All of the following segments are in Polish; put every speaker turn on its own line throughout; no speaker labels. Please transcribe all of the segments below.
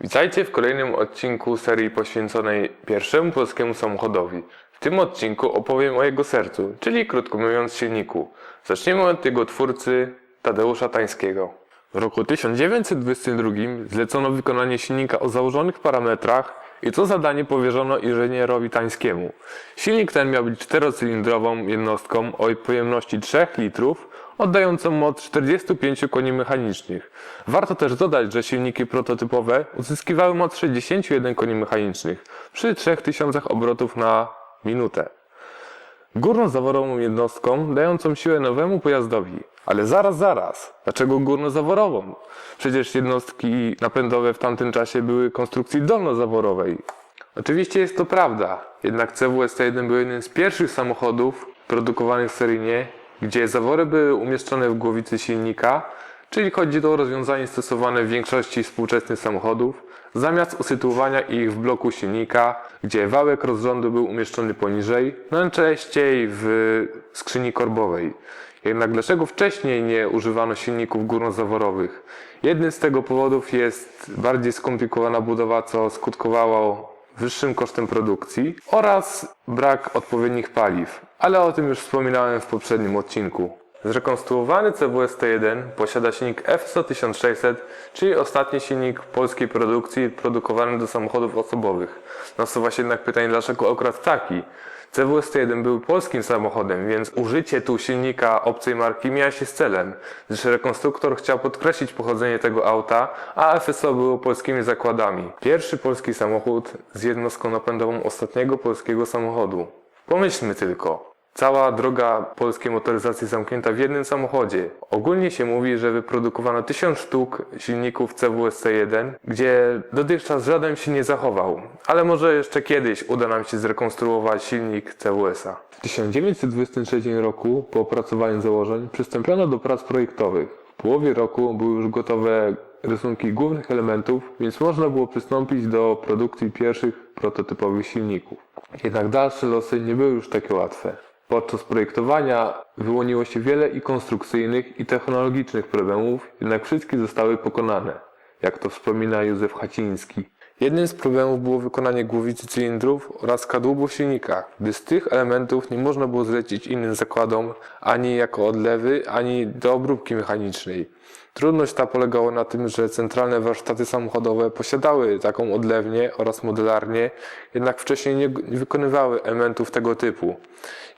Witajcie w kolejnym odcinku serii poświęconej pierwszemu polskiemu samochodowi. W tym odcinku opowiem o jego sercu, czyli krótko mówiąc silniku. Zaczniemy od jego twórcy Tadeusza Tańskiego. W roku 1922 zlecono wykonanie silnika o założonych parametrach i to zadanie powierzono inżynierowi Tańskiemu. Silnik ten miał być czterocylindrową jednostką o pojemności 3 litrów oddającą moc 45 koni mechanicznych. Warto też dodać, że silniki prototypowe uzyskiwały moc 61 koni mechanicznych przy 3000 obrotów na minutę. Górnozaworową jednostką dającą siłę nowemu pojazdowi. Ale zaraz, zaraz. Dlaczego górnozaworową? Przecież jednostki napędowe w tamtym czasie były konstrukcji dolnozaworowej. Oczywiście jest to prawda, jednak CWST1 był jednym z pierwszych samochodów produkowanych seryjnie, gdzie zawory były umieszczone w głowicy silnika, czyli chodzi o rozwiązanie stosowane w większości współczesnych samochodów, zamiast usytuowania ich w bloku silnika, gdzie wałek rozrządu był umieszczony poniżej, najczęściej w skrzyni korbowej. Jednak dlaczego wcześniej nie używano silników górnozaworowych? Jednym z tego powodów jest bardziej skomplikowana budowa, co skutkowało wyższym kosztem produkcji oraz brak odpowiednich paliw, ale o tym już wspominałem w poprzednim odcinku. Zrekonstruowany CWST1 posiada silnik FSO 1600, czyli ostatni silnik polskiej produkcji produkowany do samochodów osobowych. Nasuwa się jednak pytanie, dlaczego akurat taki? CWST1 był polskim samochodem, więc użycie tu silnika obcej marki miało się z celem, gdyż rekonstruktor chciał podkreślić pochodzenie tego auta, a FSO było polskimi zakładami. Pierwszy polski samochód z jednostką napędową ostatniego polskiego samochodu. Pomyślmy tylko. Cała droga polskiej motoryzacji zamknięta w jednym samochodzie. Ogólnie się mówi, że wyprodukowano 1000 sztuk silników CWSC1, gdzie dotychczas żaden się nie zachował. Ale może jeszcze kiedyś uda nam się zrekonstruować silnik CWS-a. W 1923 roku, po opracowaniu założeń, przystąpiono do prac projektowych. W połowie roku były już gotowe rysunki głównych elementów, więc można było przystąpić do produkcji pierwszych prototypowych silników. Jednak dalsze losy nie były już takie łatwe. Podczas projektowania wyłoniło się wiele i konstrukcyjnych, i technologicznych problemów, jednak wszystkie zostały pokonane, jak to wspomina Józef Haciński. Jednym z problemów było wykonanie głowicy cylindrów oraz kadłubu silnika, gdy z tych elementów nie można było zlecić innym zakładom ani jako odlewy, ani do obróbki mechanicznej. Trudność ta polegała na tym, że centralne warsztaty samochodowe posiadały taką odlewnię oraz modelarnię, jednak wcześniej nie wykonywały elementów tego typu.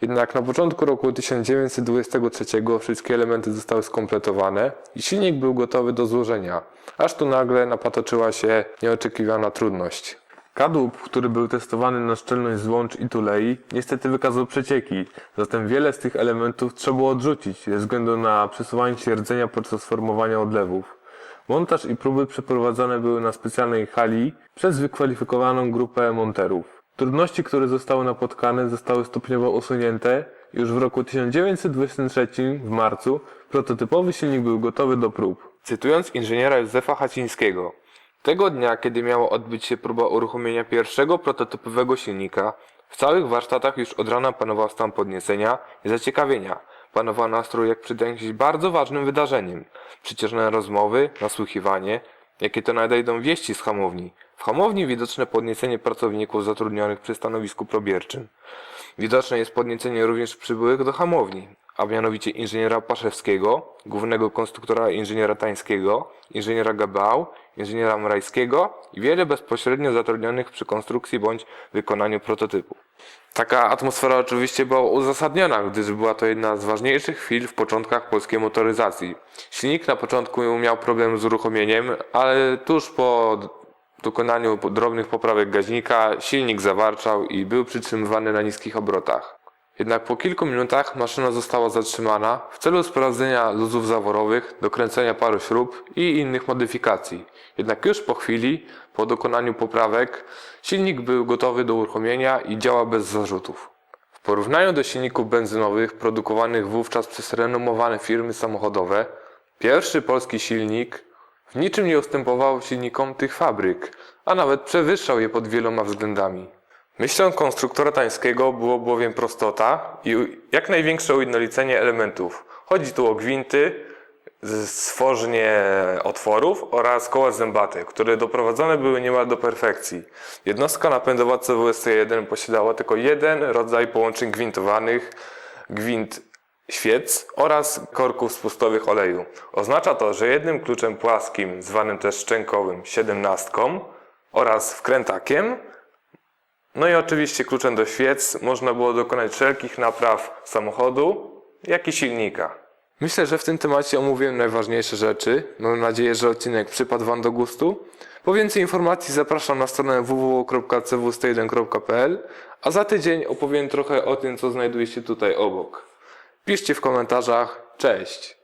Jednak na początku roku 1923 wszystkie elementy zostały skompletowane i silnik był gotowy do złożenia, aż tu nagle napatoczyła się nieoczekiwana trudność. Kadłub, który był testowany na szczelność złącz i tulei, niestety wykazał przecieki, zatem wiele z tych elementów trzeba było odrzucić ze względu na przesuwanie się rdzenia podczas formowania odlewów. Montaż i próby przeprowadzane były na specjalnej hali przez wykwalifikowaną grupę monterów. Trudności, które zostały napotkane, zostały stopniowo usunięte. Już w roku 1923, w marcu, prototypowy silnik był gotowy do prób. Cytując inżyniera Józefa Hacińskiego, tego dnia, kiedy miała odbyć się próba uruchomienia pierwszego prototypowego silnika, w całych warsztatach już od rana panował stan podniecenia i zaciekawienia. Panował nastrój jak przed jakimś bardzo ważnym wydarzeniem. Przeciężne rozmowy, nasłuchiwanie, jakie to nadejdą wieści z hamowni. W hamowni widoczne podniecenie pracowników zatrudnionych przy stanowisku probierczym. Widoczne jest podniecenie również przybyłych do hamowni, a mianowicie inżyniera Paszewskiego, głównego konstruktora inżyniera Tańskiego, inżyniera Gabał, inżyniera Mrajskiego i wiele bezpośrednio zatrudnionych przy konstrukcji bądź wykonaniu prototypu. Taka atmosfera oczywiście była uzasadniona, gdyż była to jedna z ważniejszych chwil w początkach polskiej motoryzacji. Silnik na początku miał problem z uruchomieniem, ale tuż po dokonaniu drobnych poprawek gaźnika silnik zawarczał i był przytrzymywany na niskich obrotach. Jednak po kilku minutach maszyna została zatrzymana w celu sprawdzenia luzów zaworowych, dokręcenia paru śrub i innych modyfikacji. Jednak już po chwili, po dokonaniu poprawek, silnik był gotowy do uruchomienia i działa bez zarzutów. W porównaniu do silników benzynowych produkowanych wówczas przez renomowane firmy samochodowe, pierwszy polski silnik w niczym nie ustępował silnikom tych fabryk, a nawet przewyższał je pod wieloma względami. Myślą konstruktora tańskiego było bowiem prostota i jak największe ujednolicenie elementów. Chodzi tu o gwinty, stworzenie otworów oraz koła zębate, które doprowadzone były niemal do perfekcji. Jednostka napędowa CWST-1 posiadała tylko jeden rodzaj połączeń gwintowanych, gwint świec oraz korków spustowych oleju. Oznacza to, że jednym kluczem płaskim, zwanym też szczękowym, siedemnastką oraz wkrętakiem no i oczywiście kluczem do świec można było dokonać wszelkich napraw samochodu, jak i silnika. Myślę, że w tym temacie omówiłem najważniejsze rzeczy. Mam nadzieję, że odcinek przypadł Wam do gustu. Po więcej informacji zapraszam na stronę www.cwst1.pl, a za tydzień opowiem trochę o tym, co znajduje się tutaj obok. Piszcie w komentarzach. Cześć!